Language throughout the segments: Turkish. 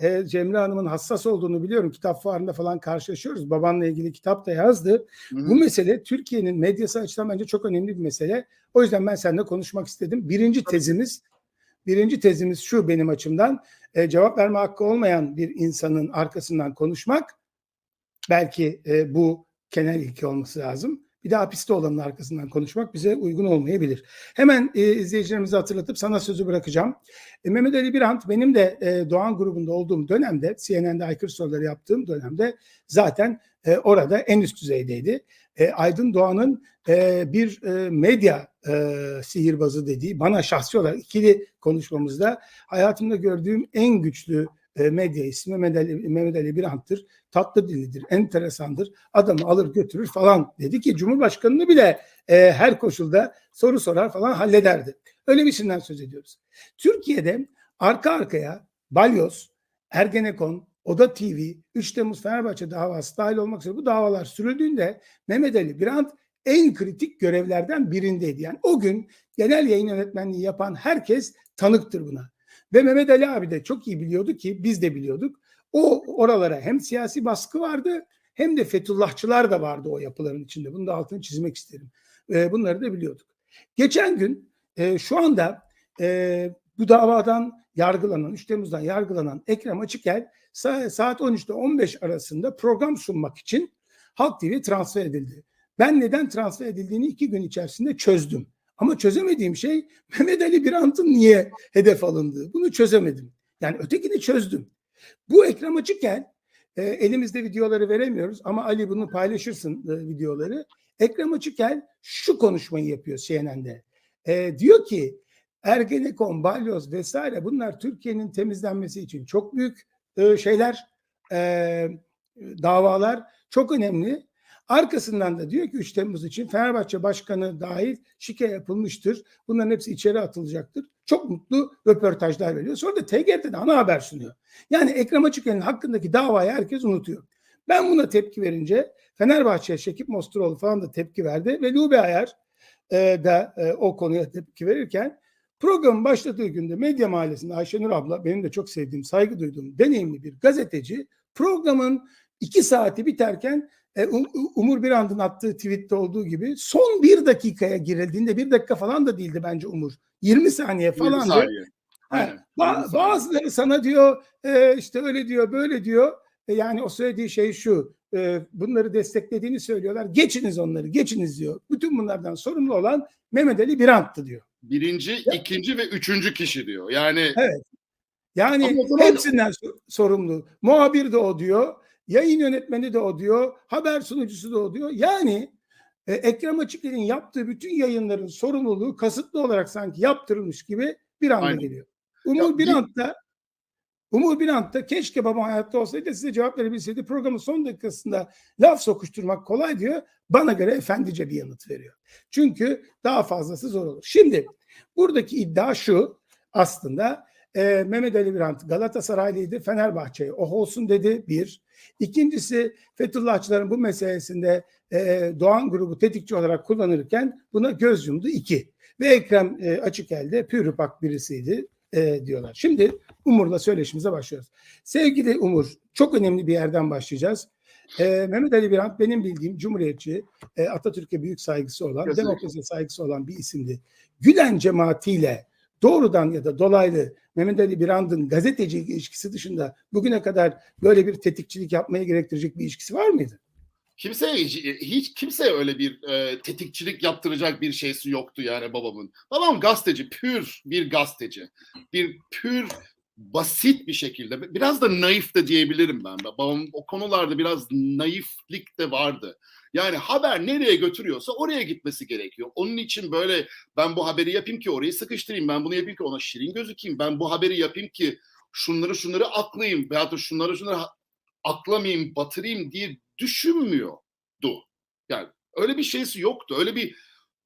e, Cemre Hanım'ın hassas olduğunu biliyorum. Kitap fuarında falan karşılaşıyoruz. Babanla ilgili kitap da yazdı. Hı hı. Bu mesele Türkiye'nin medyası açısından bence çok önemli bir mesele. O yüzden ben seninle konuşmak istedim. Birinci tezimiz birinci tezimiz şu benim açımdan. E, cevap verme hakkı olmayan bir insanın arkasından konuşmak belki e, bu genel ilke olması lazım. Bir de hapiste olanın arkasından konuşmak bize uygun olmayabilir. Hemen e, izleyicilerimizi hatırlatıp sana sözü bırakacağım. E, Mehmet Ali Birant benim de e, Doğan grubunda olduğum dönemde CNN'de aykırı soruları yaptığım dönemde zaten e, orada en üst düzeydeydi. E, Aydın Doğan'ın e, bir e, medya e, sihirbazı dediği bana şahsi olarak ikili konuşmamızda hayatımda gördüğüm en güçlü medya ismi Mehmet Ali, Mehmet Birant'tır. Tatlı dilidir, enteresandır. Adamı alır götürür falan dedi ki Cumhurbaşkanını bile e, her koşulda soru sorar falan hallederdi. Öyle bir isimden söz ediyoruz. Türkiye'de arka arkaya Balyoz, Ergenekon, Oda TV, 3 Temmuz Fenerbahçe davası dahil olmak üzere bu davalar sürüldüğünde Mehmet Ali Birant en kritik görevlerden birindeydi. Yani o gün genel yayın yönetmenliği yapan herkes tanıktır buna. Ve Mehmet Ali abi de çok iyi biliyordu ki biz de biliyorduk. O oralara hem siyasi baskı vardı hem de Fethullahçılar da vardı o yapıların içinde. Bunu da altını çizmek isterim. E, bunları da biliyorduk. Geçen gün e, şu anda e, bu davadan yargılanan, 3 Temmuz'dan yargılanan Ekrem Açıkel sa- saat 13'te 15 arasında program sunmak için Halk TV'ye transfer edildi. Ben neden transfer edildiğini iki gün içerisinde çözdüm. Ama çözemediğim şey Mehmet Ali Birant'ın niye hedef alındığı. Bunu çözemedim. Yani ötekini çözdüm. Bu Ekrem Açıkel e, elimizde videoları veremiyoruz ama Ali bunu paylaşırsın e, videoları. Ekrem Açıkel şu konuşmayı yapıyor CNN'de. E, diyor ki Ergenekon, Balyoz vesaire bunlar Türkiye'nin temizlenmesi için çok büyük e, şeyler, e, davalar çok önemli. Arkasından da diyor ki 3 Temmuz için Fenerbahçe Başkanı dahil şike yapılmıştır. Bunların hepsi içeri atılacaktır. Çok mutlu röportajlar veriyor. Sonra da TGRT'de ana haber sunuyor. Yani Ekrem Açıkel'in hakkındaki davayı herkes unutuyor. Ben buna tepki verince Fenerbahçe, Şekip Mosturoğlu falan da tepki verdi ve Lube Ayar e, da e, o konuya tepki verirken programın başladığı günde Medya Mahallesi'nde Ayşenur abla benim de çok sevdiğim, saygı duyduğum deneyimli bir gazeteci programın iki saati biterken e, Um- Umur Birand'ın attığı tweette olduğu gibi son bir dakikaya girildiğinde bir dakika falan da değildi bence Umur. 20 saniye 20 falan. saniye. Ha, Aynen. ba- 20 saniye. bazıları sana diyor e, işte öyle diyor böyle diyor. E, yani o söylediği şey şu e, bunları desteklediğini söylüyorlar. Geçiniz onları geçiniz diyor. Bütün bunlardan sorumlu olan Mehmet Ali Birant'tı diyor. Birinci, ikinci ve üçüncü kişi diyor. Yani Evet. Yani hepsinden so- sorumlu. Muhabir de o diyor. Yayın yönetmeni de o diyor. Haber sunucusu da o diyor. Yani e, Ekrem Açıkler'in yaptığı bütün yayınların sorumluluğu kasıtlı olarak sanki yaptırılmış gibi bir anda Aynen. geliyor. Umur Ya, Birant da Umur Birant da keşke babam hayatta olsaydı size cevap verebilseydi programın son dakikasında laf sokuşturmak kolay diyor. Bana göre efendice bir yanıt veriyor. Çünkü daha fazlası zor olur. Şimdi buradaki iddia şu aslında e, Mehmet Ali Birant Galatasaraylıydı Fenerbahçe'ye oh olsun dedi bir. İkincisi Fethullahçıların bu meselesinde e, Doğan grubu tetikçi olarak kullanırken buna göz yumdu iki. Ve Ekrem e, Açıkel'de pürüpak birisiydi e, diyorlar. Şimdi Umur'la söyleşimize başlıyoruz. Sevgili Umur çok önemli bir yerden başlayacağız. E, Mehmet Ali Birant benim bildiğim Cumhuriyetçi, e, Atatürk'e büyük saygısı olan, Kesinlikle. demokrasiye saygısı olan bir isimdi. Gülen cemaatiyle doğrudan ya da dolaylı Mehmet Ali Birand'ın gazeteci ilişkisi dışında bugüne kadar böyle bir tetikçilik yapmaya gerektirecek bir ilişkisi var mıydı? kimseye hiç, kimseye öyle bir e, tetikçilik yaptıracak bir şeysi yoktu yani babamın. Babam gazeteci, pür bir gazeteci. Bir pür basit bir şekilde biraz da naif de diyebilirim ben. Babam o konularda biraz naiflik de vardı. Yani haber nereye götürüyorsa oraya gitmesi gerekiyor. Onun için böyle ben bu haberi yapayım ki orayı sıkıştırayım. Ben bunu yapayım ki ona şirin gözükeyim. Ben bu haberi yapayım ki şunları şunları aklayayım veyahut da şunları şunları aklamayayım, batırayım diye düşünmüyordu. Yani öyle bir şeysi yoktu. Öyle bir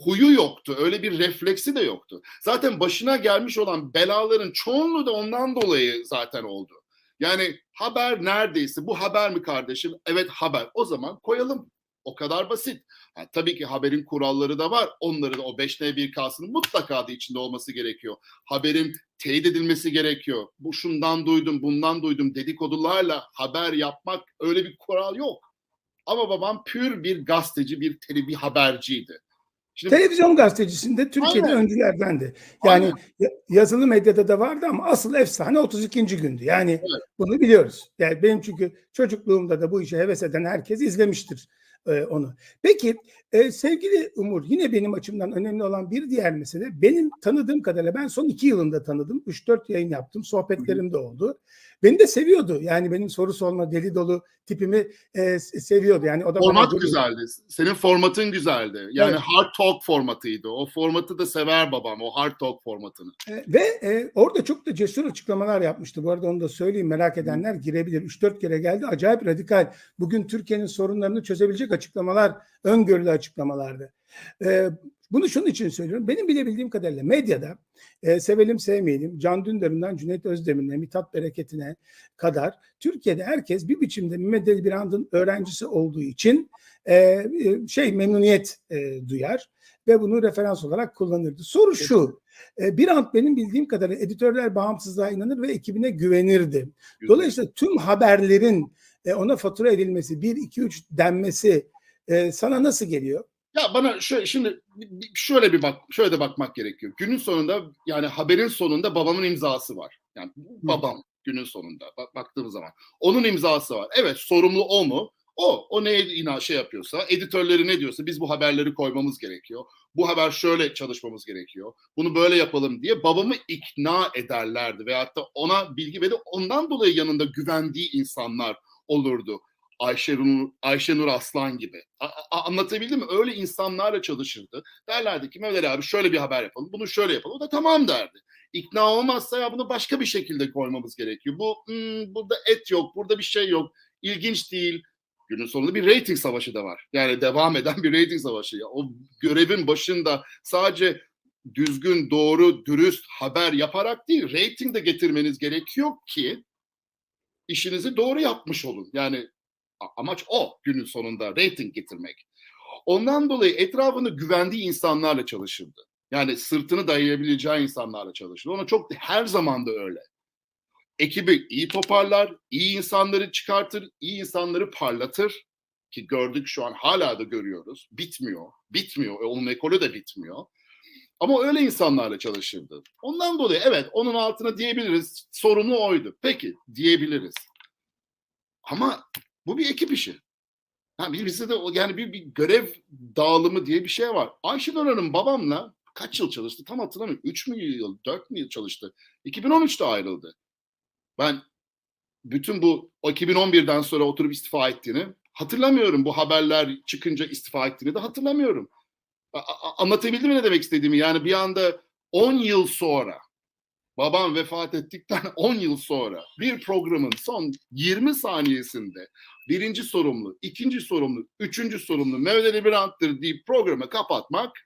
huyu yoktu. Öyle bir refleksi de yoktu. Zaten başına gelmiş olan belaların çoğunluğu da ondan dolayı zaten oldu. Yani haber neredeyse bu haber mi kardeşim? Evet haber. O zaman koyalım. O kadar basit. Ha, tabii ki haberin kuralları da var. Onların o 5N1K'sının mutlaka da içinde olması gerekiyor. Haberin teyit edilmesi gerekiyor. Bu şundan duydum, bundan duydum dedikodularla haber yapmak öyle bir kural yok. Ama babam pür bir gazeteci, bir tele, bir haberciydi. Şimdi Televizyon gazetecisinde Türkiye'de Aynen. öncülerdendi. Yani Aynen. ya- yazılı medyada da vardı ama asıl efsane 32. gündü. Yani Evet. bunu biliyoruz. Yani benim çünkü çocukluğumda da bu işe heves eden herkes izlemiştir e, onu. Peki e, sevgili Umur yine benim açımdan önemli olan bir diğer mesele benim tanıdığım kadarıyla ben son iki yılında tanıdım. 3-4 yayın yaptım. Sohbetlerim de oldu. Beni de seviyordu. Yani benim soru sorma deli dolu tipimi e, seviyordu. Yani o da bana format gurur- güzeldi. Senin formatın güzeldi. Yani Evet. hard talk formatıydı. O formatı da sever babam. O hard talk formatını. E, Ve e, orada çok da cesur açıklamalar yapmıştı. Bu arada onu da söyleyeyim merak edenler girebilir. 3-4 kere geldi. Acayip radikal. Bugün Türkiye'nin sorunlarını çözebilecek açıklamalar, öngörülü açıklamalardı. E, bunu şunun için söylüyorum. Benim bilebildiğim kadarıyla medyada e, sevelim sevmeyelim Can Dündar'ından Cüneyt Özdemir'ine, Mithat Bereket'ine kadar Türkiye'de herkes bir biçimde Mehmet Birand'ın öğrencisi olduğu için e, e, şey memnuniyet e, duyar ve bunu referans olarak kullanırdı. Soru şu. E, Birant benim bildiğim kadarıyla editörler bağımsızlığa inanır ve ekibine güvenirdi. Dolayısıyla tüm haberlerin e, ona fatura edilmesi, 1, 2, 3 denmesi e, sana nasıl geliyor? Ya bana şöyle şimdi şöyle bir bak şöyle de bakmak gerekiyor. Günün sonunda yani haberin sonunda babamın imzası var. Yani babam günün sonunda bak, baktığımız zaman onun imzası var. Evet sorumlu o mu? O. O neye ina şey yapıyorsa, editörleri ne diyorsa biz bu haberleri koymamız gerekiyor. Bu haber şöyle çalışmamız gerekiyor. Bunu böyle yapalım diye babamı ikna ederlerdi. Veyahut da ona bilgi verip ondan dolayı yanında güvendiği insanlar olurdu. Ayşenur, Ayşenur Aslan gibi. A- a- anlatabildim mi? Öyle insanlarla çalışırdı. Derlerdi ki Ali abi şöyle bir haber yapalım, bunu şöyle yapalım. O da tamam derdi. İkna olmazsa ya bunu başka bir şekilde koymamız gerekiyor. Bu hmm, burada et yok, burada bir şey yok. İlginç değil. Günün sonunda bir rating savaşı da var. Yani devam eden bir rating savaşı. Ya. O görevin başında sadece düzgün, doğru, dürüst haber yaparak değil, rating de getirmeniz gerekiyor ki işinizi doğru yapmış olun. Yani amaç o günün sonunda rating getirmek. Ondan dolayı etrafında güvendiği insanlarla çalışırdı. Yani sırtını dayayabileceği insanlarla çalışırdı. Ona çok her zaman da öyle. Ekibi iyi toparlar, iyi insanları çıkartır, iyi insanları parlatır ki gördük şu an hala da görüyoruz. Bitmiyor, bitmiyor. E, Onun ekolü de bitmiyor. Ama öyle insanlarla çalışırdı. Ondan dolayı evet onun altına diyebiliriz. Sorumlu oydu. Peki diyebiliriz. Ama bu bir ekip işi. Ha, bizde de yani bir, bir görev dağılımı diye bir şey var. Ayşenur Hanım babamla kaç yıl çalıştı tam hatırlamıyorum. 3 mü yıl, 4 mü yıl çalıştı? 2013'te ayrıldı. Ben bütün bu o 2011'den sonra oturup istifa ettiğini hatırlamıyorum. Bu haberler çıkınca istifa ettiğini de hatırlamıyorum. Anlatabildim mi ne demek istediğimi? Yani bir anda 10 yıl sonra babam vefat ettikten 10 yıl sonra bir programın son 20 saniyesinde birinci sorumlu, ikinci sorumlu, üçüncü sorumlu Mehmet Ali Birant'tır deyip programı kapatmak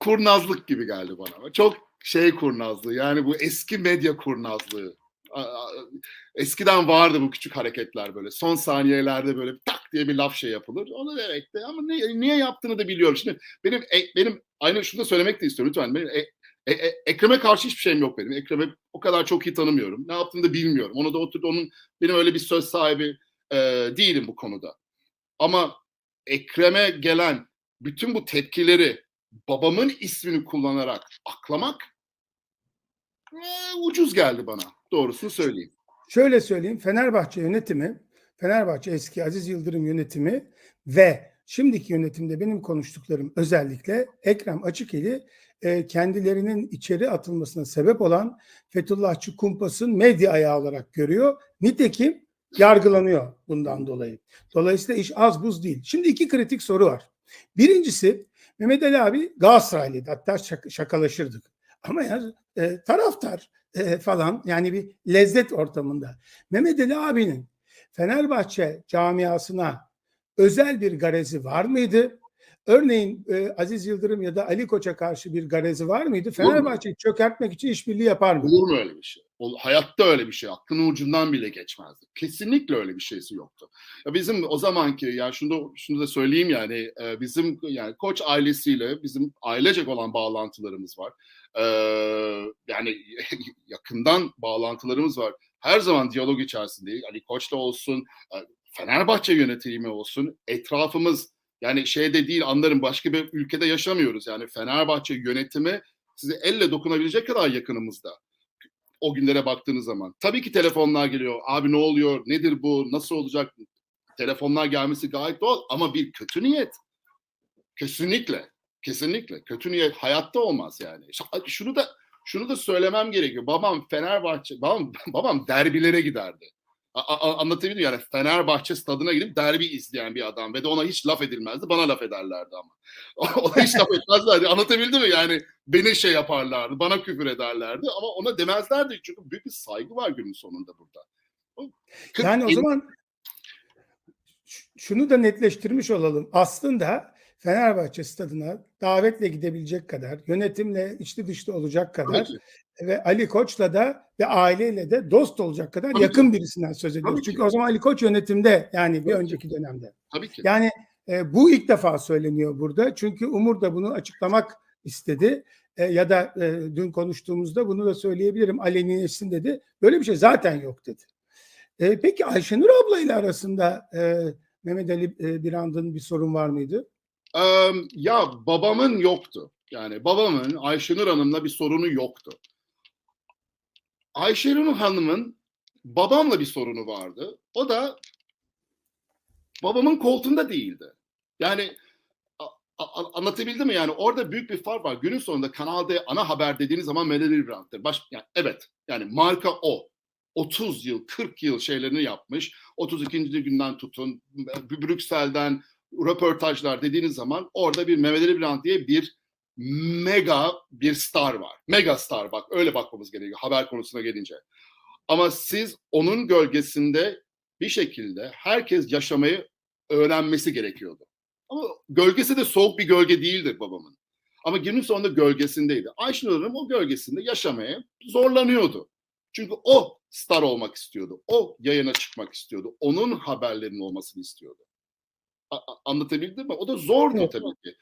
kurnazlık gibi geldi bana. Çok şey kurnazlığı yani bu eski medya kurnazlığı. Eskiden vardı bu küçük hareketler böyle. Son saniyelerde böyle tak diye bir laf şey yapılır. Onu demek de ama ne, niye yaptığını da biliyorum. Şimdi benim e- benim aynı şunu da söylemek de istiyorum lütfen. Benim, e- e- e- Ekrem'e karşı hiçbir şeyim yok benim. Ekrem'i o kadar çok iyi tanımıyorum. Ne yaptığını da bilmiyorum. Onu da oturup onun benim öyle bir söz sahibi e, değilim bu konuda. Ama Ekrem'e gelen bütün bu tepkileri babamın ismini kullanarak aklamak ucuz geldi bana. Doğrusunu söyleyeyim. Şöyle söyleyeyim Fenerbahçe yönetimi, Fenerbahçe eski Aziz Yıldırım yönetimi ve şimdiki yönetimde benim konuştuklarım özellikle Ekrem Açıkeli e, kendilerinin içeri atılmasına sebep olan Fethullahçı kumpasın medya ayağı olarak görüyor. Nitekim yargılanıyor bundan dolayı. Dolayısıyla iş az buz değil. Şimdi iki kritik soru var. Birincisi Mehmet Ali abi Galatasaraylıydı. Hatta şak- şakalaşırdık. Ama ya e, taraftar e, falan yani bir lezzet ortamında. Mehmet Ali abinin Fenerbahçe camiasına özel bir garezi var mıydı? Örneğin e, Aziz Yıldırım ya da Ali Koç'a karşı bir garezi var mıydı? Fenerbahçe'yi çökertmek için işbirliği yapar mı? Olur mu öyle bir şey? Ol- Hayatta öyle bir şey aklının ucundan bile geçmezdi. Kesinlikle öyle bir şeysi yoktu. Ya bizim o zamanki ya şunu da, şunu da söyleyeyim yani e, bizim yani Koç ailesiyle bizim ailecek olan bağlantılarımız var. Ee, yani yakından bağlantılarımız var. Her zaman diyalog içerisindeyiz. Ali Koç'la olsun, e, Fenerbahçe yönetimi olsun, etrafımız yani şeyde değil anlarım başka bir ülkede yaşamıyoruz. Yani Fenerbahçe yönetimi size elle dokunabilecek kadar yakınımızda o günlere baktığınız zaman. Tabii ki telefonlar geliyor. Abi ne oluyor? Nedir bu? Nasıl olacak? Telefonlar gelmesi gayet doğal ama bir kötü niyet. Kesinlikle. Kesinlikle. Kötü niyet hayatta olmaz yani. Şunu da şunu da söylemem gerekiyor. Babam Fenerbahçe, babam, babam derbilere giderdi. A- anlatabildim yani Fenerbahçe stadına gidip derbi izleyen bir adam ve de ona hiç laf edilmezdi. Bana laf ederlerdi ama. ona hiç laf etmezlerdi. Anlatabildim mi? Yani beni şey yaparlardı. Bana küfür ederlerdi ama ona demezlerdi. Çünkü büyük bir saygı var günün sonunda burada. Yani o zaman şunu da netleştirmiş olalım. Aslında Fenerbahçe stadına davetle gidebilecek kadar, yönetimle içli dışlı olacak kadar ki. ve Ali Koç'la da ve aileyle de dost olacak kadar Tabii yakın birisinden söz ediyoruz. Tabii ki. Çünkü o zaman Ali Koç yönetimde yani bir Tabii ki. önceki dönemde. Tabii ki. Yani e, bu ilk defa söyleniyor burada. Çünkü Umur da bunu açıklamak istedi. E, ya da e, dün konuştuğumuzda bunu da söyleyebilirim. Alenileşsin dedi. Böyle bir şey zaten yok dedi. E, peki Ayşenur ablayla arasında e, Mehmet Ali e, Birand'ın bir sorun var mıydı? Ya babamın yoktu. Yani babamın Ayşenur Hanım'la bir sorunu yoktu. Ayşenur Hanım'ın babamla bir sorunu vardı. O da babamın koltuğunda değildi. Yani anlatabildim mi? Yani orada büyük bir fark var. Günün sonunda Kanal D ana haber dediğiniz zaman Melody Brandt'tir. Baş, yani evet. Yani marka o. 30 yıl, 40 yıl şeylerini yapmış. 32. günden tutun, Brüksel'den röportajlar dediğiniz zaman orada bir Mehmet Ali Birant diye bir mega bir star var. Mega star bak öyle bakmamız gerekiyor haber konusuna gelince. Ama siz onun gölgesinde bir şekilde herkes yaşamayı öğrenmesi gerekiyordu. Ama gölgesi de soğuk bir gölge değildir babamın. Ama günün sonunda gölgesindeydi. Ayşenur Hanım o gölgesinde yaşamaya zorlanıyordu. Çünkü o star olmak istiyordu. O yayına çıkmak istiyordu. Onun haberlerinin olmasını istiyordu. Anlatabildim mi? O da zordu Evet. tabii ki.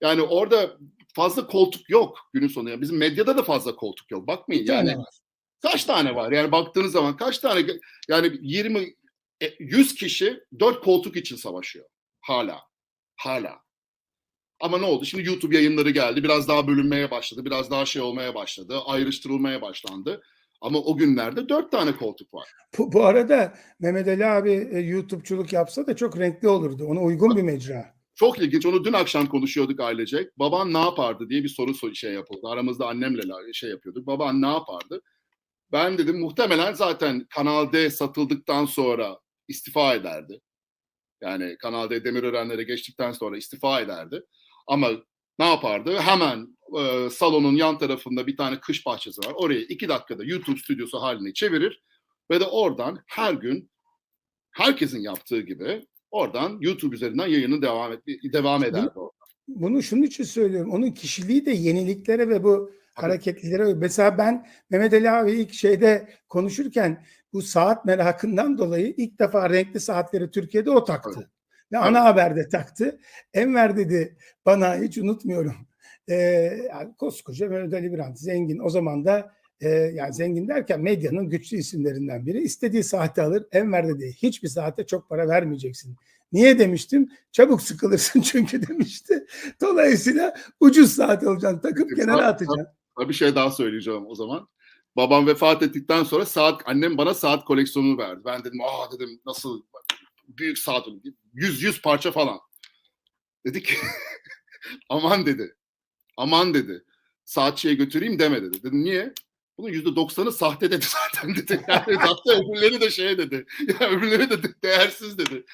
Yani orada fazla koltuk yok günün sonunda. Yani bizim medyada da fazla koltuk yok. Bakmayın Bir yani kaç tane var? Yani baktığınız zaman kaç tane yani 20 e, 100 kişi 4 koltuk için savaşıyor. Hala. Hala. Ama ne oldu? Şimdi YouTube yayınları geldi. Biraz daha bölünmeye başladı. Biraz daha şey olmaya başladı. Ayrıştırılmaya başlandı. Ama o günlerde dört tane koltuk var. Bu, bu arada Mehmet Ali abi e, YouTube'culuk yapsa da çok renkli olurdu. Ona uygun bir mecra. Çok ilginç. Onu dün akşam konuşuyorduk ailecek. Baban ne yapardı diye bir soru so- şey yapıldı. Aramızda annemle şey yapıyorduk. Baban ne yapardı? Ben dedim muhtemelen zaten Kanal D satıldıktan sonra istifa ederdi. Yani Kanal D Demirörenlere geçtikten sonra istifa ederdi. Ama ne yapardı? Hemen e, salonun yan tarafında bir tane kış bahçesi var. Oraya iki dakikada YouTube stüdyosu haline çevirir ve de oradan her gün herkesin yaptığı gibi oradan YouTube üzerinden yayını devam et devam ederdi. o. Bunu şunun için söylüyorum. Onun kişiliği de yeniliklere ve bu hareketlilere. Mesela ben Mehmet Ali abi ilk şeyde konuşurken bu saat merakından dolayı ilk defa renkli saatleri Türkiye'de o taktı. Tabii. Ve ana haberde taktı. Enver dedi bana hiç unutmuyorum. Ee, yani koskoca Mehmet Ali Birant zengin. O zaman da e, yani zengin derken medyanın güçlü isimlerinden biri. istediği saati alır. Enver dedi hiçbir saate çok para vermeyeceksin. Niye demiştim? Çabuk sıkılırsın çünkü demişti. Dolayısıyla ucuz saat alacaksın. Takıp Tabii, kenara atacaksın. Bir şey daha söyleyeceğim o zaman. Babam vefat ettikten sonra saat annem bana saat koleksiyonunu verdi. Ben dedim aa dedim nasıl büyük saat 100 100 parça falan. Dedi ki aman dedi. Aman dedi. Saatçiye götüreyim deme dedi. Dedim niye? Bunun yüzde doksanı sahte dedi zaten dedi. Yani hatta öbürleri de şey dedi. Ya öbürleri de de- değersiz dedi.